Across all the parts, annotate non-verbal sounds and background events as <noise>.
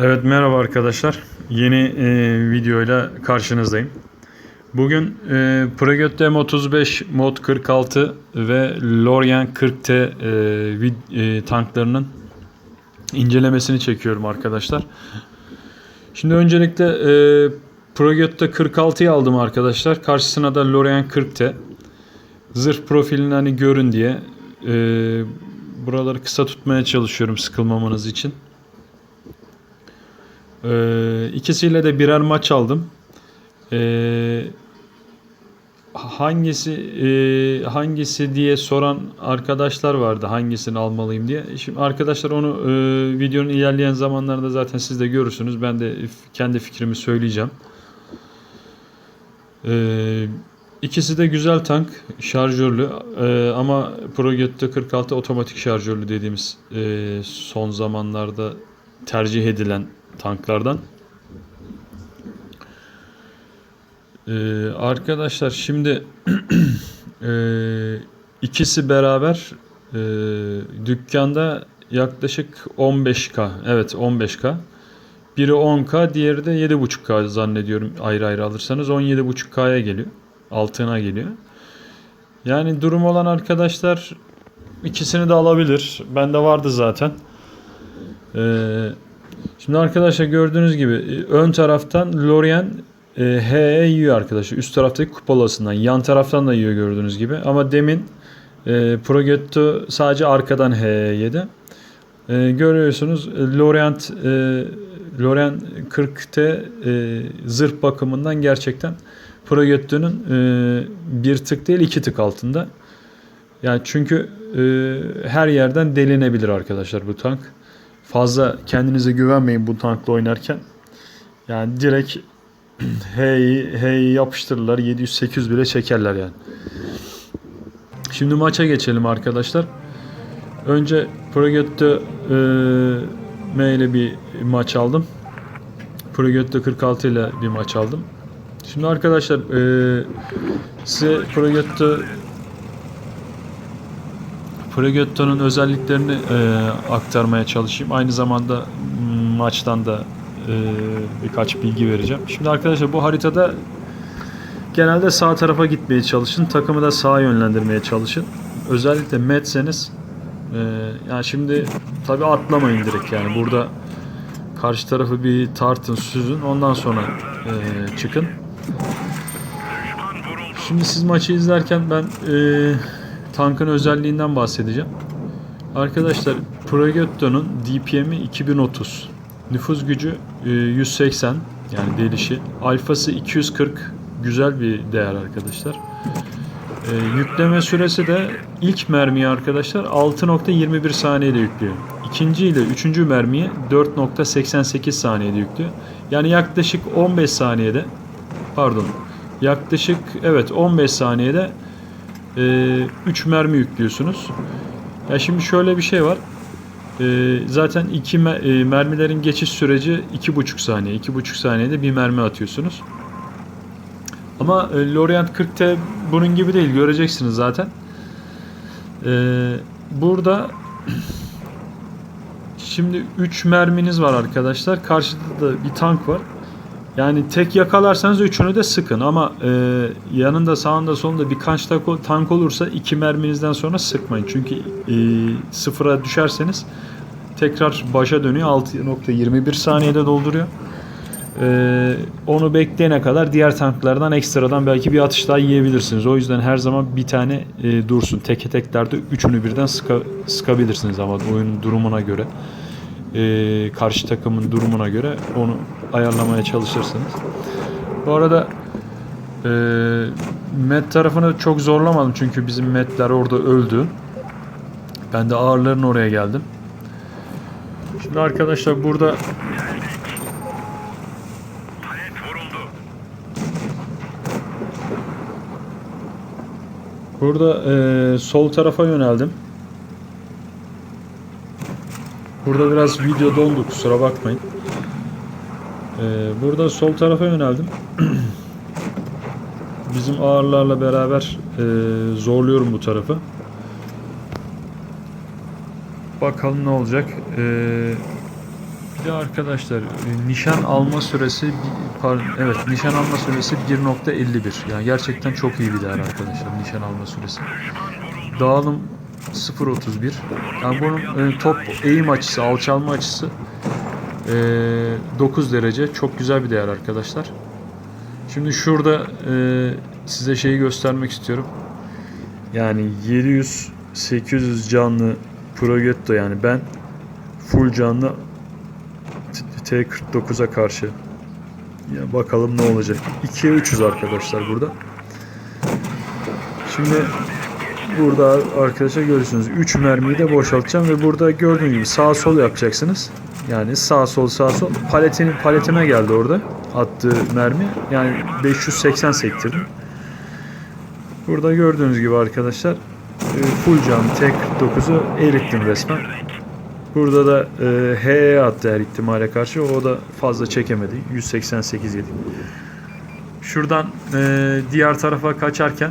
Evet merhaba arkadaşlar. Yeni e, videoyla karşınızdayım. Bugün e, Praget M35 Mod 46 ve Lorient 40T e, vid- e, tanklarının incelemesini çekiyorum arkadaşlar. Şimdi öncelikle e, Praget'te 46'yı aldım arkadaşlar. Karşısına da Lorient 40T. Zırh profilini hani görün diye e, buraları kısa tutmaya çalışıyorum sıkılmamanız için. Ee, ikisiyle de birer maç aldım. Ee, hangisi e, hangisi diye soran arkadaşlar vardı hangisini almalıyım diye. Şimdi arkadaşlar onu e, videonun ilerleyen zamanlarında zaten siz de görürsünüz. Ben de kendi fikrimi söyleyeceğim. Ee, ikisi de güzel tank, şarjörlü Ee, ama Progetto 46 otomatik şarjörlü dediğimiz e, son zamanlarda tercih edilen tanklardan. Ee, arkadaşlar şimdi <clears throat> e, ikisi beraber e, dükkanda yaklaşık 15k. Evet 15k. Biri 10k, diğeri de 7.5k zannediyorum ayrı ayrı alırsanız 17.5k'ya geliyor. Altına geliyor. Yani durum olan arkadaşlar ikisini de alabilir. Bende vardı zaten. Ee, Şimdi arkadaşlar gördüğünüz gibi e, ön taraftan Lorient e, HE yiyor arkadaşlar. Üst taraftaki kupalasından. Yan taraftan da yiyor gördüğünüz gibi. Ama demin e, Progetto sadece arkadan HE yedi. E, görüyorsunuz e, Lorient e, Lorient 40T e, zırh bakımından gerçekten Progetto'nun e, bir tık değil iki tık altında. Yani çünkü e, her yerden delinebilir arkadaşlar bu tank fazla kendinize güvenmeyin bu tankla oynarken. Yani direkt <clears throat> hey hey yapıştırırlar 700-800 bile çekerler yani. Şimdi maça geçelim arkadaşlar. Önce Progetto e, M ile bir maç aldım. Progetto 46 ile bir maç aldım. Şimdi arkadaşlar e, size Progetto Pregetto'nun özelliklerini e, aktarmaya çalışayım. Aynı zamanda maçtan da e, birkaç bilgi vereceğim. Şimdi arkadaşlar bu haritada genelde sağ tarafa gitmeye çalışın. Takımı da sağa yönlendirmeye çalışın. Özellikle metseniz e, yani şimdi tabi atlamayın direkt yani burada karşı tarafı bir tartın süzün ondan sonra e, çıkın. Şimdi siz maçı izlerken ben e, tankın özelliğinden bahsedeceğim. Arkadaşlar Progetto'nun DPM'i 2030. Nüfuz gücü e, 180 yani delişi. Alfası 240 güzel bir değer arkadaşlar. E, yükleme süresi de ilk mermiyi arkadaşlar 6.21 saniyede yüklüyor. İkinci ile üçüncü mermiyi 4.88 saniyede yüklüyor. Yani yaklaşık 15 saniyede pardon yaklaşık evet 15 saniyede 3 mermi yüklüyorsunuz. Ya şimdi şöyle bir şey var. E, zaten iki me- e, mermilerin geçiş süreci 2,5 saniye. 2,5 saniyede bir mermi atıyorsunuz. Ama e, Lorient 40T bunun gibi değil. Göreceksiniz zaten. E, burada <clears throat> şimdi 3 merminiz var arkadaşlar. Karşıda da bir tank var. Yani tek yakalarsanız üçünü de sıkın ama e, yanında sağında solunda birkaç tank, olursa iki merminizden sonra sıkmayın. Çünkü e, sıfıra düşerseniz tekrar başa dönüyor 6.21 saniyede dolduruyor. E, onu bekleyene kadar diğer tanklardan ekstradan belki bir atış daha yiyebilirsiniz. O yüzden her zaman bir tane e, dursun. Teke teklerde üçünü birden sıka, sıkabilirsiniz ama oyunun durumuna göre e, karşı takımın durumuna göre onu ayarlamaya çalışırsınız. Bu arada e, met tarafını çok zorlamadım çünkü bizim metler orada öldü. Ben de ağırların oraya geldim. Şimdi arkadaşlar burada Burada e, sol tarafa yöneldim. Burada biraz video dondu kusura bakmayın. Ee, burada sol tarafa yöneldim. <clears throat> Bizim ağırlarla beraber e, zorluyorum bu tarafı. Bakalım ne olacak. Ee, Bir de arkadaşlar e, nişan alma süresi pardon, evet nişan alma süresi 1.51. Yani gerçekten çok iyi bir değer arkadaşlar nişan alma süresi. Dağılım 0.31. Yani bunun e, top eğim açısı, alçalma açısı e, 9 derece. Çok güzel bir değer arkadaşlar. Şimdi şurada e, size şeyi göstermek istiyorum. Yani 700 800 canlı Progetto yani ben full canlı T- T49'a karşı. Ya bakalım ne olacak. 2'ye 300 arkadaşlar burada. Şimdi burada arkadaşlar görüyorsunuz 3 mermiyi de boşaltacağım ve burada gördüğünüz gibi sağ sol yapacaksınız. Yani sağ sol sağ sol paletinin paletime geldi orada attığı mermi. Yani 580 sektirdim. Burada gördüğünüz gibi arkadaşlar e, full cam T49'u erittim resmen. Burada da e, HE attı her ihtimale karşı. O da fazla çekemedi. 188 yedi. Şuradan e, diğer tarafa kaçarken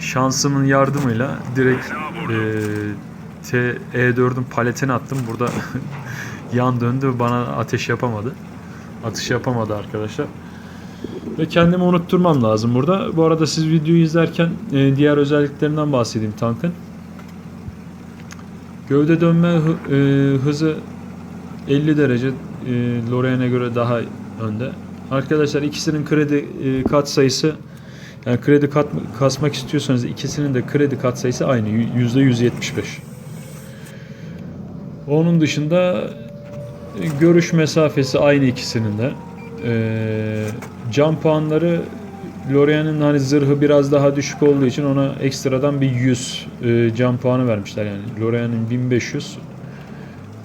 şansımın yardımıyla direkt e, T E4'ün paletini attım. Burada <laughs> yan döndü bana ateş yapamadı. Atış yapamadı arkadaşlar. Ve kendimi unutturmam lazım burada. Bu arada siz videoyu izlerken e, diğer özelliklerinden bahsedeyim tankın. Gövde dönme hı- e, hızı 50 derece e, Lorraine'e göre daha önde. Arkadaşlar ikisinin kredi e, kat sayısı yani kredi kat, kasmak istiyorsanız ikisinin de kredi kat sayısı aynı y- %175. Onun dışında e, görüş mesafesi aynı ikisinin de. E, cam puanları Lorient'in hani zırhı biraz daha düşük olduğu için ona ekstradan bir 100 e, cam puanı vermişler yani. Lorient'in 1500,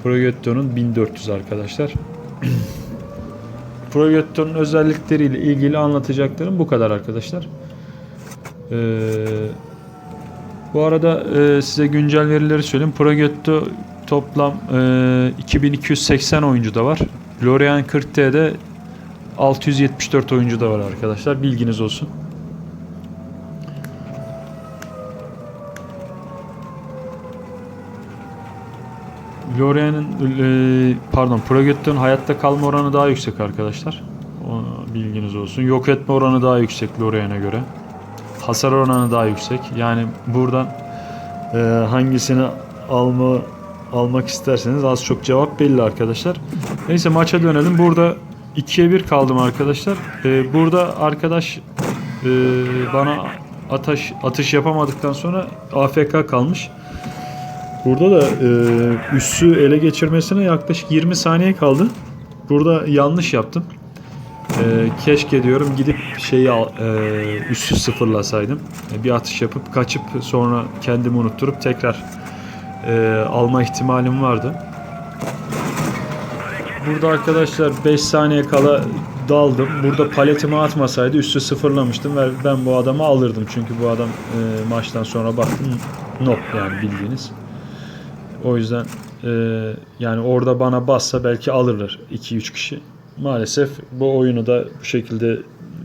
Progetto'nun 1400 arkadaşlar. <clears throat> Progetto'nun özellikleriyle ilgili anlatacaklarım bu kadar arkadaşlar. Ee, bu arada e, size güncel verileri söyleyeyim. Progetto toplam e, 2280 oyuncu da var. Lorient 40T'de 674 oyuncu da var arkadaşlar. Bilginiz olsun. Lorient'in e, pardon Progetto'nun hayatta kalma oranı daha yüksek arkadaşlar. O, bilginiz olsun. Yok etme oranı daha yüksek Lorient'e göre. Hasar oranı daha yüksek. Yani buradan e, hangisini alma almak isterseniz az çok cevap belli arkadaşlar. Neyse maça dönelim. Burada 2'ye 1 kaldım arkadaşlar. E, burada arkadaş e, bana atış atış yapamadıktan sonra AFK kalmış. Burada da e, üssü ele geçirmesine yaklaşık 20 saniye kaldı. Burada yanlış yaptım. E, keşke diyorum gidip şeyi e, üssü sıfırlasaydım. E, bir atış yapıp kaçıp sonra kendimi unutturup tekrar e, alma ihtimalim vardı. Burada arkadaşlar 5 saniye kala daldım. Burada paletimi atmasaydı üstü sıfırlamıştım ve ben bu adamı alırdım. Çünkü bu adam e, maçtan sonra baktım nok yani bildiğiniz. O yüzden e, yani orada bana bassa belki alırlar 2-3 kişi. Maalesef bu oyunu da bu şekilde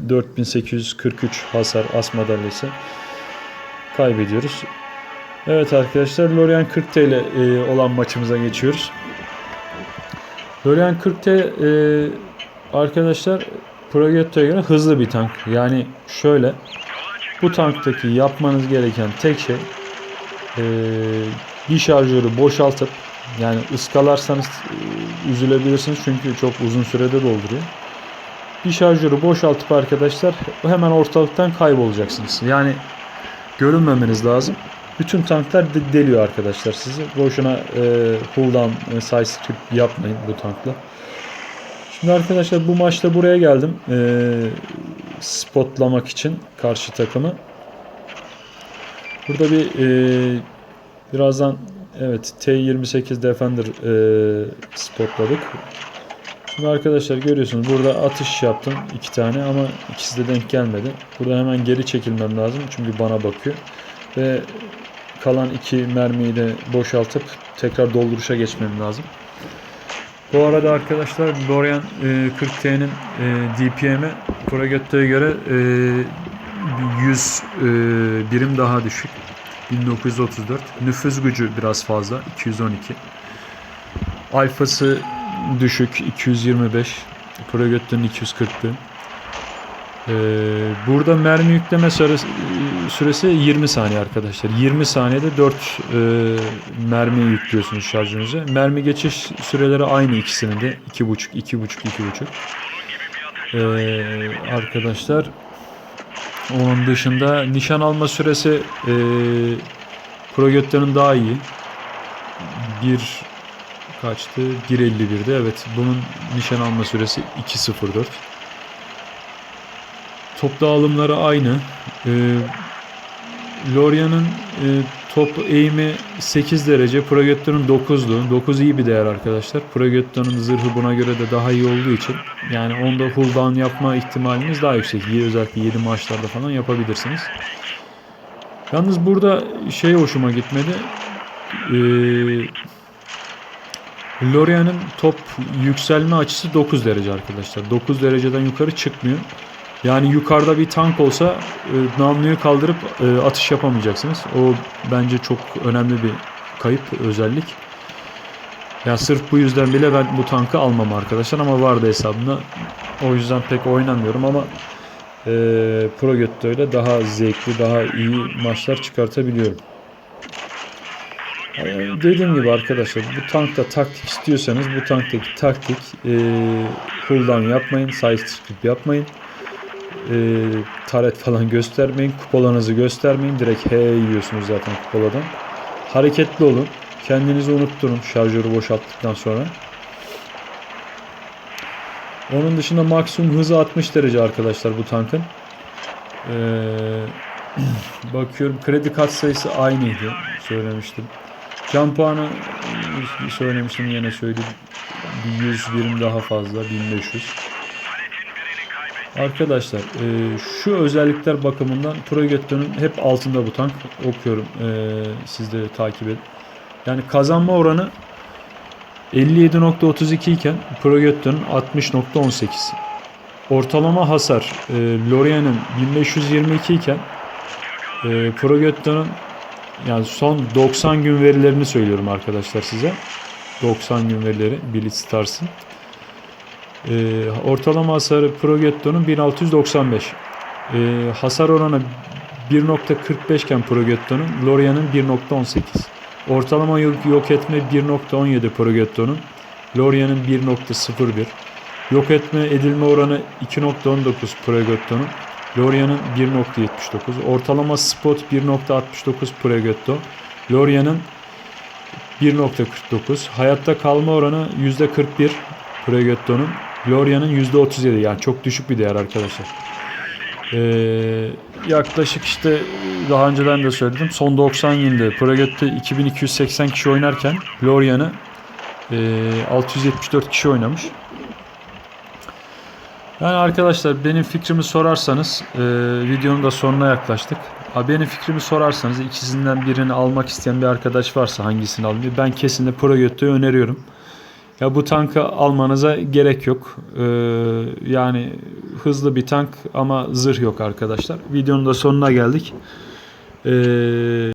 4843 hasar as madalyası kaybediyoruz. Evet arkadaşlar Lorient 40T ile e, olan maçımıza geçiyoruz. Lorient 40T e, arkadaşlar Progetto'ya göre hızlı bir tank. Yani şöyle bu tanktaki yapmanız gereken tek şey e, bir şarjörü boşaltıp yani ıskalarsanız e, üzülebilirsiniz çünkü çok uzun sürede dolduruyor. Bir şarjörü boşaltıp arkadaşlar hemen ortalıktan kaybolacaksınız. Yani görünmemeniz lazım. Bütün tanklar de- deliyor arkadaşlar sizi. Boşuna e, cooldown e, side strip yapmayın bu tankla. Şimdi arkadaşlar bu maçta buraya geldim. E, spotlamak için karşı takımı. Burada bir e, birazdan evet T28 Defender e, spotladık. Şimdi arkadaşlar görüyorsunuz burada atış yaptım iki tane ama ikisi de denk gelmedi. Burada hemen geri çekilmem lazım çünkü bana bakıyor. Ve kalan iki mermiyi de boşaltıp tekrar dolduruşa geçmem lazım. Bu arada arkadaşlar Lorient e, 40T'nin e, DPM'i Progetto'ya göre e, 100 e, birim daha düşük. 1934. Nüfuz gücü biraz fazla. 212. Alfası düşük 225. Progetto'nun 240'tı. Ee, burada mermi yükleme süresi 20 saniye arkadaşlar. 20 saniyede 4 e, mermi yüklüyorsunuz şarjınıza. Mermi geçiş süreleri aynı ikisinin de. 2.5, 2.5, 2.5. Ee, arkadaşlar onun dışında nişan alma süresi e, Progetto'nun daha iyi. Bir kaçtı? 1.51'de. Evet bunun nişan alma süresi 2.04. Top dağılımları aynı. Ee, Loria'nın e, top eğimi 8 derece, Progetto'nun 9'du. 9 iyi bir değer arkadaşlar. Progetto'nun zırhı buna göre de daha iyi olduğu için yani onda hull yapma ihtimaliniz daha yüksek. İyi, Özellikle 7 maçlarda falan yapabilirsiniz. Yalnız burada şey hoşuma gitmedi. Ee, Loria'nın top yükselme açısı 9 derece arkadaşlar. 9 dereceden yukarı çıkmıyor. Yani yukarıda bir tank olsa e, namluyu kaldırıp e, atış yapamayacaksınız. O bence çok önemli bir kayıp özellik. Ya sırf bu yüzden bile ben bu tankı almam arkadaşlar ama vardı hesabımda. O yüzden pek oynamıyorum ama e, Pro ile daha zevkli, daha iyi maçlar çıkartabiliyorum. E, dediğim gibi arkadaşlar bu tankta taktik istiyorsanız bu tanktaki taktik e, cooldown yapmayın, side script yapmayın e, taret falan göstermeyin. Kupalarınızı göstermeyin. Direkt H yiyorsunuz zaten kupaladan. Hareketli olun. Kendinizi unutturun şarjörü boşalttıktan sonra. Onun dışında maksimum hızı 60 derece arkadaşlar bu tankın. Ee, <clears throat> bakıyorum kredi kat sayısı aynıydı. Söylemiştim. Can puanı söylemiştim yine söyleyeyim. Bir 100 birim daha fazla 1500. Arkadaşlar e, şu özellikler bakımından Progetto'nun hep altında bu tank okuyorum e, siz takip edin. Yani kazanma oranı 57.32 iken Progetto'nun 60.18. Ortalama hasar e, Lorient'in 1522 iken e, Progetto'nun yani son 90 gün verilerini söylüyorum arkadaşlar size. 90 gün verileri Blitz Stars'ın. Ee, ortalama hasarı Progetto'nun 1695. Ee, hasar oranı 1.45 iken Progetto'nun, Loria'nın 1.18. Ortalama yok, yok etme 1.17 Progetto'nun, Loria'nın 1.01. Yok etme edilme oranı 2.19 Progetto'nun, Loria'nın 1.79. Ortalama spot 1.69 Progetto, Loria'nın 1.49. Hayatta kalma oranı %41 Progetto'nun. Gloria'nın %37 yani çok düşük bir değer arkadaşlar. Ee, yaklaşık işte daha önceden de söyledim. Son 90 günde Progetto 2280 kişi oynarken Gloria'nı e, 674 kişi oynamış. Yani arkadaşlar benim fikrimi sorarsanız e, videonun da sonuna yaklaştık. Ha, benim fikrimi sorarsanız ikisinden birini almak isteyen bir arkadaş varsa hangisini alayım? Ben kesinlikle Progetto'yu öneriyorum. Ya bu tankı almanıza gerek yok. Ee, yani hızlı bir tank ama zırh yok arkadaşlar. Videonun da sonuna geldik. Ee,